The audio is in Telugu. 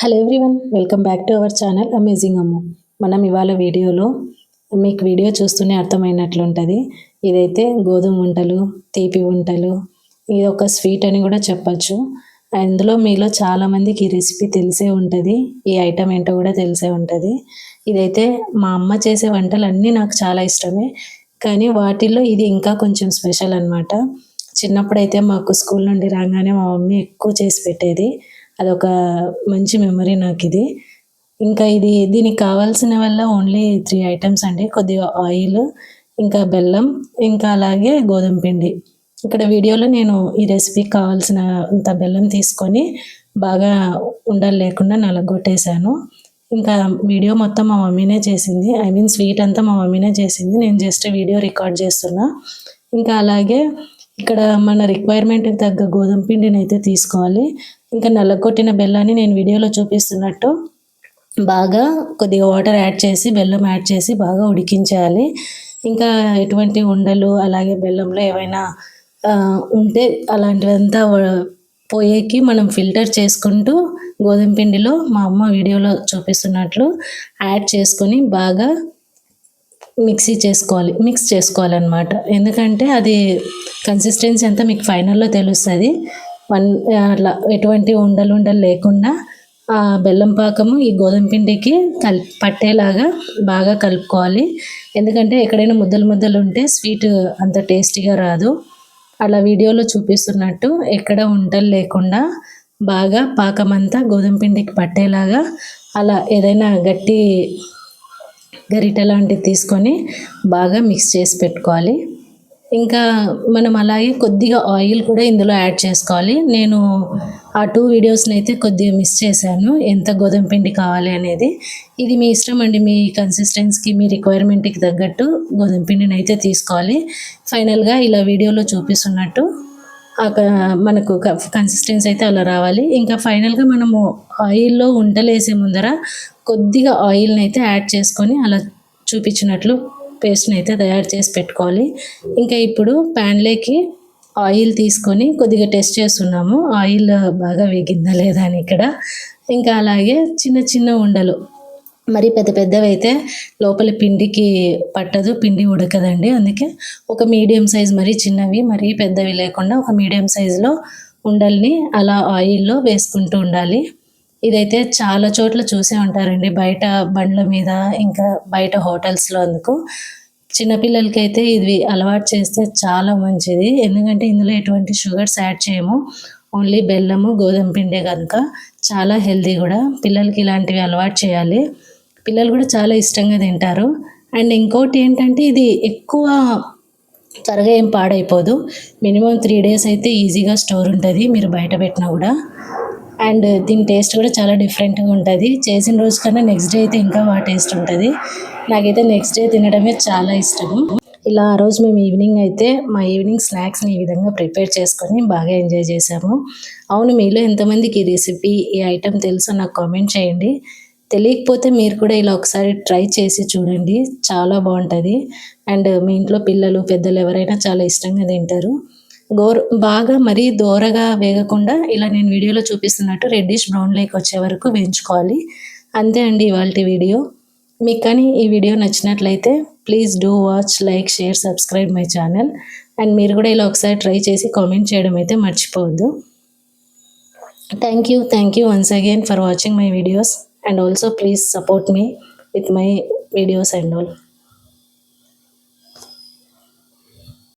Hello everyone welcome back to our channel amazing Ammu మనం ఇవాళ వీడియోలో మీకు వీడియో చూస్తూనే అర్థమైనట్లుంటుంది. ఇదైతే గోధుమ వంటలు తీపి వంటలు ఇది ఒక స్వీట్ అని కూడా చెప్పచ్చు. అందులో మీలో చాలామందికి ఈ రెసిపీ తెలిసే ఉంటుంది ఈ ఐటమ్ ఏంటో కూడా తెలిసే ఉంటుంది. ఇదైతే మా అమ్మ చేసే వంటలు అన్నీ నాకు చాలా ఇష్టమే. కానీ వాటిల్లో ఇది ఇంకా కొంచెం స్పెషల్ అనమాట చిన్నప్పుడైతే మాకు స్కూల్ నుండి రాగానే మా మమ్మీ ఎక్కువ చేసి పెట్టేది అదొక మంచి మెమరీ నాకు ఇది ఇంకా ఇది దీనికి కావాల్సిన వల్ల ఓన్లీ త్రీ ఐటమ్స్ అండి. కొద్దిగా ఆయిల్ ఇంకా బెల్లం ఇంకా అలాగే గోధుమ పిండి. ఇక్కడ వీడియోలో నేను ఈ రెసిపీకి కావాల్సిన ఇంత బెల్లం తీసుకొని బాగా ఉండాలి లేకుండా నలగొట్టేశాను. ఇంకా వీడియో మొత్తం మా మమ్మీనే చేసింది. ఐ మీన్ స్వీట్ అంతా మా మమ్మీనే చేసింది. నేను జస్ట్ వీడియో రికార్డ్ చేస్తున్నా. ఇంకా అలాగే ఇక్కడ మన రిక్వైర్మెంట్కి తగ్గ గోధుమ పిండిని అయితే తీసుకోవాలి. ఇంకా నల్లగొట్టిన బెల్లాన్ని నేను వీడియోలో చూపిస్తున్నట్టు బాగా కొద్దిగా వాటర్ యాడ్ చేసి బెల్లం యాడ్ చేసి బాగా ఉడికించాలి. ఇంకా ఎటువంటి ఉండలు అలాగే బెల్లంలో ఏవైనా ఉంటే అలాంటివంతా పోయేకి మనం ఫిల్టర్ చేసుకుంటూ గోధుమ పిండిలో మా అమ్మ వీడియోలో చూపిస్తున్నట్లు యాడ్ చేసుకొని బాగా మిక్సీ చేసుకోవాలి మిక్స్ చేసుకోవాలన్నమాట. ఎందుకంటే అది కన్సిస్టెన్సీ అంతా మీకు ఫైనల్లో తెలుస్తుంది. వన్ అట్లా ఎటువంటి ఉండలు ఉండలు లేకుండా ఆ బెల్లం పాకము ఈ గోధుమ పిండికి కలి పట్టేలాగా బాగా కలుపుకోవాలి. ఎందుకంటే ఎక్కడైనా ముద్దలు ముద్దలు ఉంటే స్వీట్ అంత టేస్టీగా రాదు. అలా వీడియోలో చూపిస్తున్నట్టు ఎక్కడ ఉండలు లేకుండా బాగా పాకం అంతా గోధుమ పిండికి పట్టేలాగా అలా ఏదైనా గట్టి గరిటె లాంటిది తీసుకొని బాగా మిక్స్ చేసి పెట్టుకోవాలి. ఇంకా మనం అలాగే కొద్దిగా ఆయిల్ కూడా ఇందులో యాడ్ చేసుకోవాలి. నేను ఆ టూ వీడియోస్ని అయితే కొద్దిగా మిస్ చేశాను. ఎంత గోధుమ పిండి కావాలి అనేది. ఇది మీ ఇష్టం అండి. మీ కన్సిస్టెన్సీకి మీ రిక్వైర్మెంట్కి తగ్గట్టు గోధుమ పిండిని అయితే తీసుకోవాలి. ఫైనల్గా ఇలా వీడియోలో చూపిస్తున్నట్టు మనకు కన్సిస్టెన్సీ అయితే అలా రావాలి. ఇంకా ఫైనల్గా మనము ఆయిల్లో ఉంటలేసే ముందర కొద్దిగా ఆయిల్ని అయితే యాడ్ చేసుకొని అలా చూపించినట్లు పేస్ట్ని అయితే తయారు చేసి పెట్టుకోవాలి. ఇంకా ఇప్పుడు ప్యాన్లోకి ఆయిల్ తీసుకొని కొద్దిగా టెస్ట్ చేస్తున్నాము. ఆయిల్ బాగా వేగిందా లేదా అని ఇక్కడ. ఇంకా అలాగే చిన్న చిన్న ఉండలు. మరి పెద్ద పెద్దవి అయితే లోపల పిండికి పట్టదు పిండి ఉడకదండి. అందుకే ఒక మీడియం సైజ్ మరీ చిన్నవి మరీ పెద్దవి లేకుండా ఒక మీడియం సైజులో ఉండల్ని అలా ఆయిల్లో వేసుకుంటూ ఉండాలి. ఇదైతే చాలా చోట్ల చూసే ఉంటారండి. బయట బండ్ల మీద ఇంకా బయట హోటల్స్లో అందుకు. చిన్నపిల్లలకైతే ఇది అలవాటు చేస్తే చాలా మంచిది. ఎందుకంటే ఇందులో ఎటువంటి షుగర్స్ యాడ్ చేయము. ఓన్లీ బెల్లము గోధుమ పిండే కనుక చాలా హెల్దీ కూడా. పిల్లలకి ఇలాంటివి అలవాటు చేయాలి. పిల్లలు కూడా చాలా ఇష్టంగా తింటారు. అండ్ ఇంకోటి ఏంటంటే ఇది ఎక్కువ త్వరగా ఏం పాడైపోదు. మినిమం త్రీ డేస్ అయితే ఈజీగా స్టోర్ ఉంటుంది. మీరు బయట పెట్టినా కూడా. అండ్ దీని టేస్ట్ కూడా చాలా డిఫరెంట్గా ఉంటుంది. చేసిన రోజు కన్నా నెక్స్ట్ డే అయితే ఇంకా బాగా టేస్ట్ ఉంటుంది. నాకైతే నెక్స్ట్ డే తినడమే చాలా ఇష్టము. ఇలా ఆ రోజు మేము ఈవినింగ్ అయితే మా ఈవినింగ్ స్నాక్స్ని ఈ విధంగా ప్రిపేర్ చేసుకొని బాగా ఎంజాయ్ చేసాము. అవును మీలో ఎంతమందికి ఈ రెసిపీ ఈ ఐటెం తెలుసో నాకు కామెంట్ చేయండి. తెలియకపోతే మీరు కూడా ఇలా ఒకసారి ట్రై చేసి చూడండి. చాలా బాగుంటుంది. అండ్ మీ ఇంట్లో పిల్లలు పెద్దలు ఎవరైనా చాలా ఇష్టంగా తింటారు. గోర్ బాగా మరీ దోరగా వేగకుండా ఇలా నేను వీడియోలో చూపిస్తున్నట్టు రెడ్డిష్ బ్రౌన్ లేక్ వచ్చే వరకు వేయించుకోవాలి. అంతే అండి ఇవాళ వీడియో. మీకు కానీ ఈ వీడియో నచ్చినట్లయితే please do watch like share subscribe my channel and మీరు కూడా ఇలా ఒకసారి ట్రై చేసి కామెంట్ చేయడం అయితే మర్చిపోవద్దు. Thank you thank you once again for watching my videos and also please support me with my videos and all